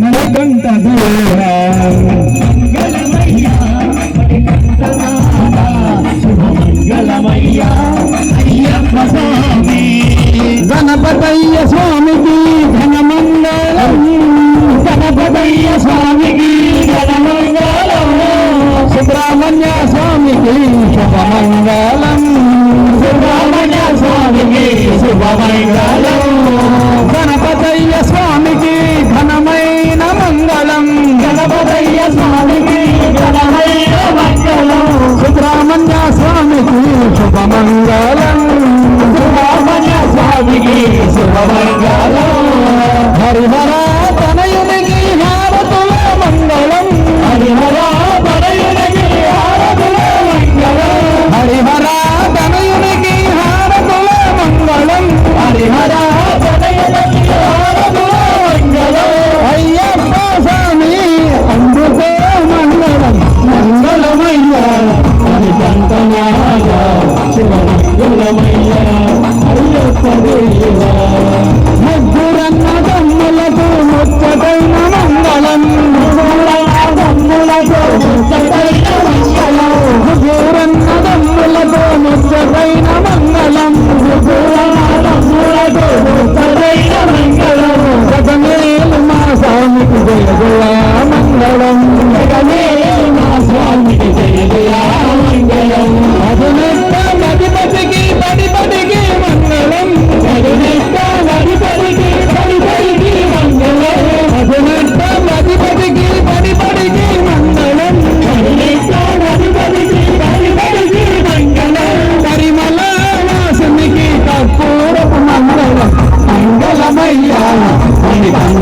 నడకంత గణపతయ్య స్వామికి ఘనమంగళం గణపతయ్య స్వామికి ఘనమంగళం సుబ్రహ్మణ్య స్వామికి శుభమంగళం సుబ్రహ్మణ్య స్వామికి శుభమంగళం గణపతయ్య స్వామి శుభమంగళం శుభమంగళం హరిహరా